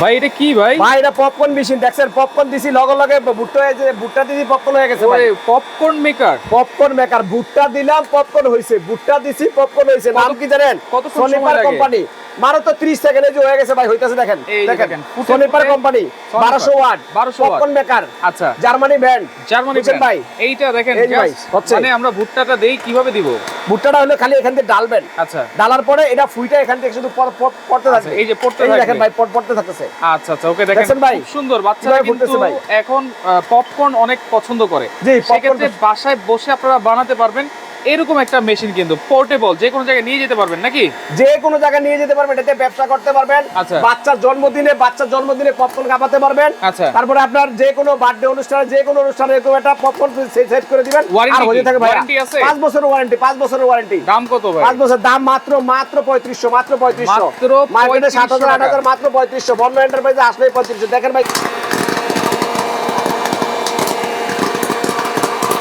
ভাই এটা কি ভাই? ভাই এটা পপকর্ন মেশিন দেখছেন? পপকর্ন দিছি লগে লগে ভুট্টা হয়েছে ভুট্টা দিছি পপকর্ন হয়ে গেছে ভাই। পপকর্ন মেকার পপকর্ন মেকার ভুট্টা দিলাম পপকর্ন হইছে ভুট্টা দিছি পপকর্ন হইছে। নাম কি জানেন? কত সোনিপার কোম্পানি মারো তো 30 সেকেন্ডে যে হয়ে গেছে ভাই হইতাছে দেখেন দেখেন Sonifer company 1200 watt 1200 watt. Popcorn maker আচ্ছা জার্মানি ব্র্যান্ড জার্মানি brand। ভাই এইটা দেখেন। মানে আমরা ভুট্টাটা দেই কীভাবে দিব ভুট্টাটা হলো খালি এখান থেকে ডালবেন আচ্ছা ডালার পরে এটা ফুইটা এখান থেকে শুধু পড়তে আচ্ছা, থাকবে এই যে পড়তে থাকবে। দেখেন ভাই পড়- পড়তে থাকতেছে আচ্ছা আচ্ছা ওকে দেখেন ভাই? সুন্দর বাচ্চারা কিন্তু? এখন পপকর্ন অনেক পছন্দ করে সেক্ষেত্রে বাসায় বসে আপনারা বানাতে পারবেন এরকম একটা মেশিন কিন্তু পোর্টেবল যে কোনো জায়গায় নিয়ে যেতে পারবেন নাকি? যে কোনো জায়গায় নিয়ে যেতে পারবেন এটাতে ব্যবসা করতে পারবেন। আচ্ছা। বাচ্চার জন্মদিনে বাচ্চার জন্মদিনে পপকর্ন কাপাতে পারবেন। আচ্ছা। তারপরে আপনার যে কোনো বার্থডে অনুষ্ঠানে যে কোনো অনুষ্ঠানে এরকম একটা পপকর্ন সেট করে দিবেন। আর হয়ে থাকে ভাই আছে? পাঁচ বছরের ওয়ারেন্টি পাঁচ বছরের ওয়ারেন্টি দাম কত ভাই? পাঁচ বছর দাম মাত্র মাত্র পঁয়ত্রিশশো মাত্র পঁয়ত্রিশশো। মাত্র মার্কেটে সাত হাজার 3500 আট হাজার মাত্র পঁয়ত্রিশশো। বন্ধ এন্টারপ্রাইজে আসলে পঁয়ত্রিশশো। দেখেন ভাই